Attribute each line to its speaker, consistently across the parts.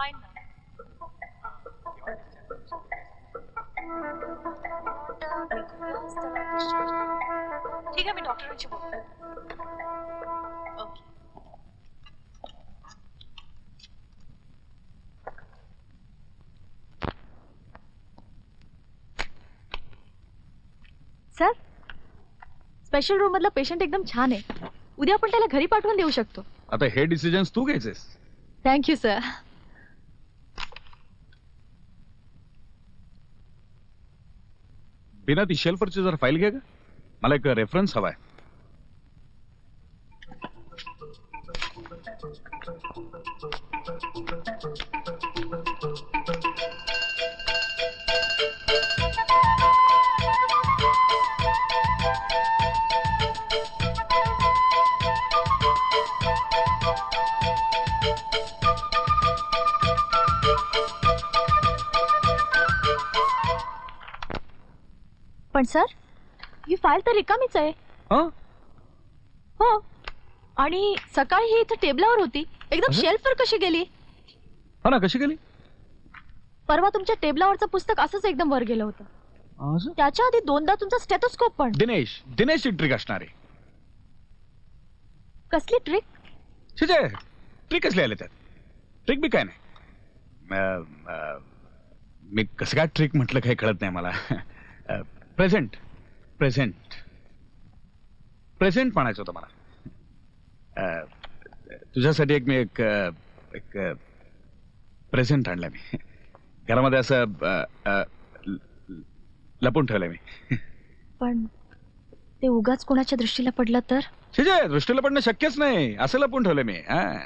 Speaker 1: Fine ठीक आहे मी डॉक्टरांशी बोलते. ओके
Speaker 2: सर स्पेशल रूम मधला पेशंट एकदम छान आहे. उद्या आपण त्याला घरी पाठवून देऊ शकतो.
Speaker 3: आता हे डिसिजन तू घ्यायचेस
Speaker 2: थँक्यू सर
Speaker 3: बिना ती शेल्फरची जर फाईल घे का मला एक रेफरन्स हवाय.
Speaker 2: पण सर? ही फाईल तर रिकामीच आहे.
Speaker 3: हं?
Speaker 2: हो. आणि सकाळी ही इथं टेबलावर होती. एकदम
Speaker 3: अरे?
Speaker 2: शेल्फवर कशी गेली?
Speaker 3: हा ना कशी गेली?
Speaker 2: परवा तुमच्या टेबलावरचं पुस्तक असंच एकदम वर गेलं होतं.
Speaker 3: असं?
Speaker 2: त्याच्या आधी दोनदा तुमचा स्टेथोस्कोप पण.
Speaker 3: दिनेश दिनेशची ट्रिक असणार. आहे
Speaker 2: कसली ट्रिक
Speaker 3: शिजय ट्रिक कसली आले त्यात? ट्रिक बी काय नाही. अं, अं, मी कसं काय ट्रिक म्हटलं काही कळत नाही मला. Present present. प्रेझेंट म्हणायचं होतं मला. तुझ्यासाठी एक मी एक एक प्रेझेंट आणलं मी. घरामध्ये असं लपून ठेवलंय मी.
Speaker 2: पण ते उगाच कोणाच्या दृष्टीला पडलं तर?
Speaker 3: दृष्टीला पडणं शक्यच नाही. असं लपून ठेवलंय मी हा.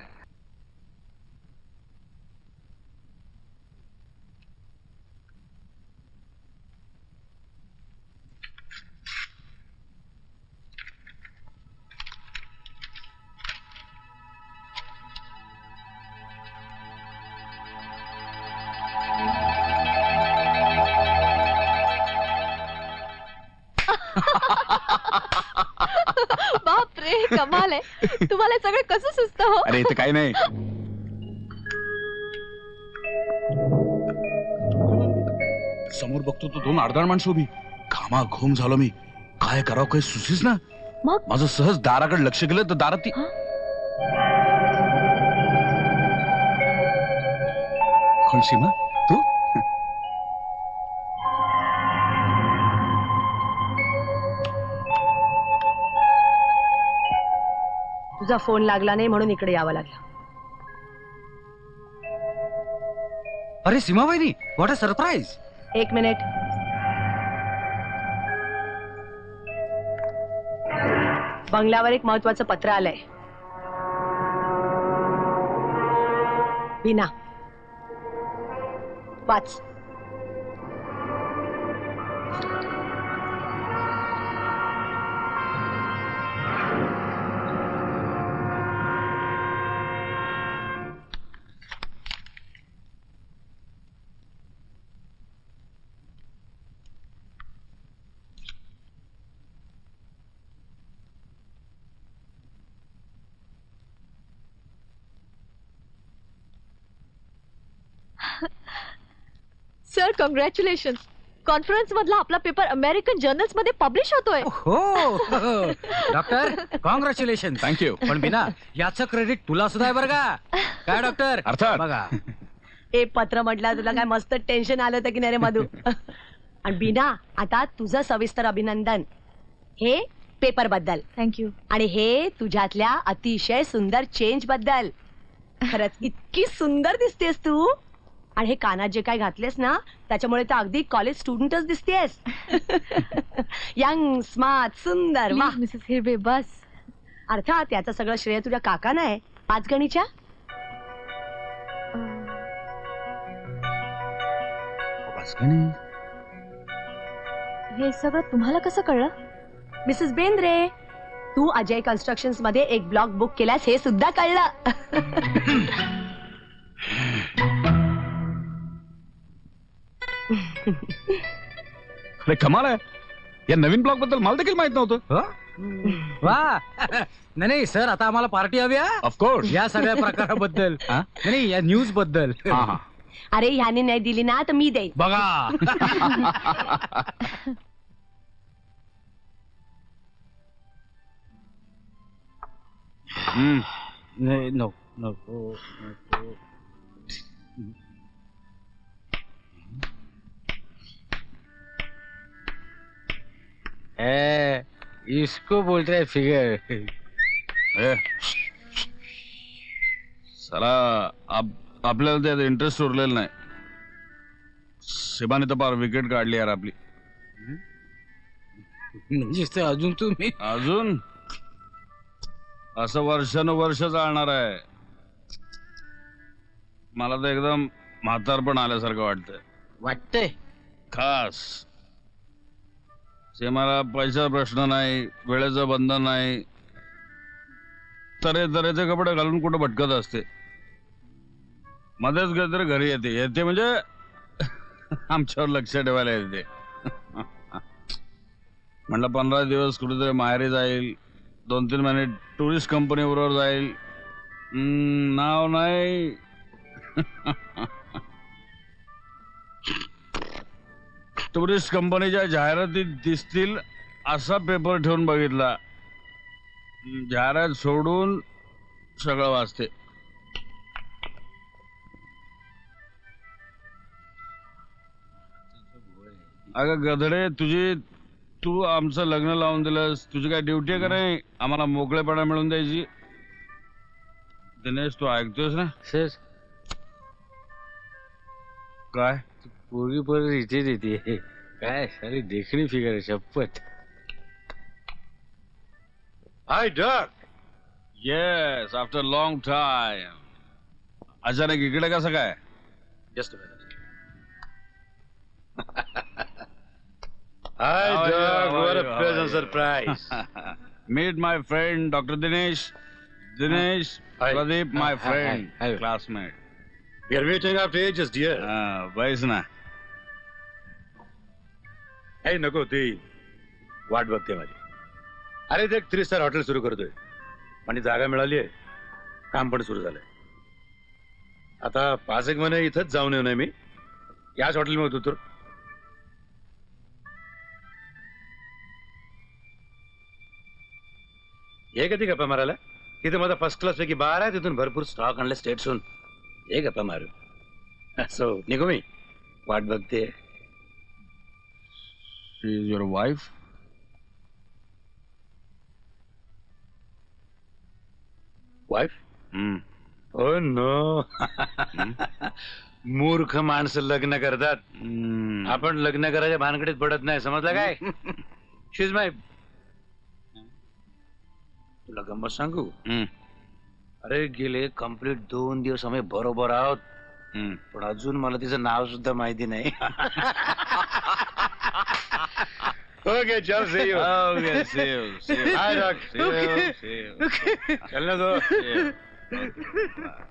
Speaker 2: कमाल आहे. तुम्हाला सगळं कसं सुचतं हो?
Speaker 3: अरे इथं काही नाही. समोर बघतो तो दोन अर्धाळ माणसं उभी. घामा घोम झालो मी. काय करावं काही सुचीच ना?
Speaker 2: मग?
Speaker 3: माझं सहज दाराकडे लक्ष गेलं तर दारात ती
Speaker 2: हं?
Speaker 3: कोण
Speaker 4: तुझा फोन लागला नाही म्हणून इकडे यावं लागलं.
Speaker 5: अरे सीमा वहिनी व्हॉट अ सरप्राईज
Speaker 4: एक मिनिट. बंगल्यावर एक महत्वाचं पत्र आलंय. विना. वाच.
Speaker 2: सर कॉंग्रॅच्युलेशन कॉन्फरन्स मधला आपला पेपर अमेरिकन जर्नल्समध्ये पब्लिश होतोय.
Speaker 5: हो डॉक्टर कॉंग्रॅच्युलेशन
Speaker 3: थँक्यू
Speaker 5: पण बिना याचं क्रेडिट तुला सुद्धा आहे बरं का? काय डॉक्टर
Speaker 3: अर्थात.
Speaker 5: बघा.
Speaker 4: हे पत्र म्हटलं तुला काय मस्त टेन्शन आलं होतं की नाही रे मधू? आणि बिना आता तुझं सविस्तर अभिनंदन. हे पेपरबद्दल.
Speaker 2: थँक्यू
Speaker 4: आणि हे तुझ्यातल्या अतिशय सुंदर चेंजबद्दल. खरंच इतकी सुंदर दिसतेस तू. आणि हे कानात जे काय घातलेस ना त्याच्यामुळे तर अगदी कॉलेज स्टुडंटच दिसतेस. यंग स्मार्ट सुंदर वा
Speaker 2: मिसेस हिरबे बस.
Speaker 4: अर्थात याचं सगळं श्रेय तुझ्या काकांना आहे. पाच गणीच्या
Speaker 2: हे सगळं तुम्हाला कसं कळलं?
Speaker 4: मिसेस बेंद्रे तू अजय कन्स्ट्रक्शन्समध्ये एक ब्लॉक बुक केल्यास हे सुद्धा कळलं.
Speaker 3: अरे कमाल आहे. या नवीन ब्लॉगबद्दल मला देखील माहीत नव्हतं.
Speaker 5: हो? वा. नाही नाही सर आता आम्हाला पार्टी हवी हा?
Speaker 6: ऑफकोर्स
Speaker 5: या सगळ्या प्रकाराबद्दल.
Speaker 6: हा?
Speaker 5: नाही, नाही या न्यूजबद्दल.
Speaker 6: हा हा.
Speaker 4: अरे ह्याने नाही दिली ना तर मी देईन.
Speaker 5: बघा.
Speaker 6: हम्म.
Speaker 5: नाही नो नको नको. ए, इसको बोलते हैं फिगर।
Speaker 6: ए. साला आप आपल्याला त्यात इंटरेस्ट उरलेला नाही. शिबाने तर पार विकेट काढली यार आपली.
Speaker 5: म्हणजे ते अजून तुम्ही?
Speaker 6: अजून? असं वर्षानुवर्ष चालणार आहे. मला तर एकदम म्हातारपण आल्यासारखं वाटतंय.
Speaker 5: वाटतंय?
Speaker 6: खास. से मला पैसा प्रश्न नाही वेळेचं बंधन नाही तरे तऱ्हेचे कपडे घालून कुठं भटकत असते. मध्येच कधीतरी घरी येते. येते म्हणजे आमच्यावर लक्ष ठेवायला येते. म्हटलं पंधरा दिवस कुठेतरी माहेरी जाईल दोन तीन महिने टुरिस्ट कंपनी बरोबर जाईल. नाव नाही. टुरिस्ट कंपनीच्या जाहिराती दिसतील असा पेपर ठेवून बघितला. जाहिरात सोडून सगळं वाचते. अगं गधडे तुझी तू आमचं लग्न लावून दिलंस. तुझी काय ड्युटी आहे का नाही? आम्हाला मोकळेपणा मिळून द्यायची. दिनेश तू ऐकतोयस ना? काय?
Speaker 5: पोरगी पर इथेच येते काय सारी देखणी फिगर आहे शपथ।
Speaker 7: Hi duck
Speaker 6: yes after long time अचानक इकडे कसं काय?
Speaker 7: Just hi duck
Speaker 6: what a
Speaker 7: pleasant
Speaker 6: surprise meet my friend doctor Dinesh
Speaker 7: Dinesh
Speaker 6: Pradeep my
Speaker 5: friend classmate
Speaker 6: We
Speaker 5: are meeting
Speaker 6: after
Speaker 7: ages, dear. Ah, uh, wise na.
Speaker 6: हे
Speaker 7: नको ती वाट बघते माझी. अरे ते एक थ्री स्टार हॉटेल सुरू करतोय. आणि जागा मिळाली आहे काम पण सुरू झालंय. आता पाच एक महिने इथंच जाऊन येऊ नये मी. याच हॉटेलमध्ये होतो तर हे कधी गप्पा मारायला? तिथे माझा फर्स्ट क्लास पैकी बार आहे तिथून भरपूर स्टॉक आणले स्टेट्सहून हे गप्पा मारू. असो निघू मी. वाट बघते.
Speaker 6: She is your wife?
Speaker 7: Wife
Speaker 6: Hmm.
Speaker 7: Oh no मूर्ख माणसं लग्न करतात. आपण लग्न करायच्या भानगडीत पडत नाही समजलं काय शिज माय तुला गंमत सांगू. अरे गेले कंप्लीट दोन दिवस आम्ही बरोबर आहोत. पण अजून मला तिचं नाव सुद्धा माहिती नाही Okay, John, see you.
Speaker 6: Okay, see you. See you.
Speaker 7: Hi, Doc.
Speaker 6: See you. See you.
Speaker 7: See you. You.
Speaker 6: See you. See you. See you.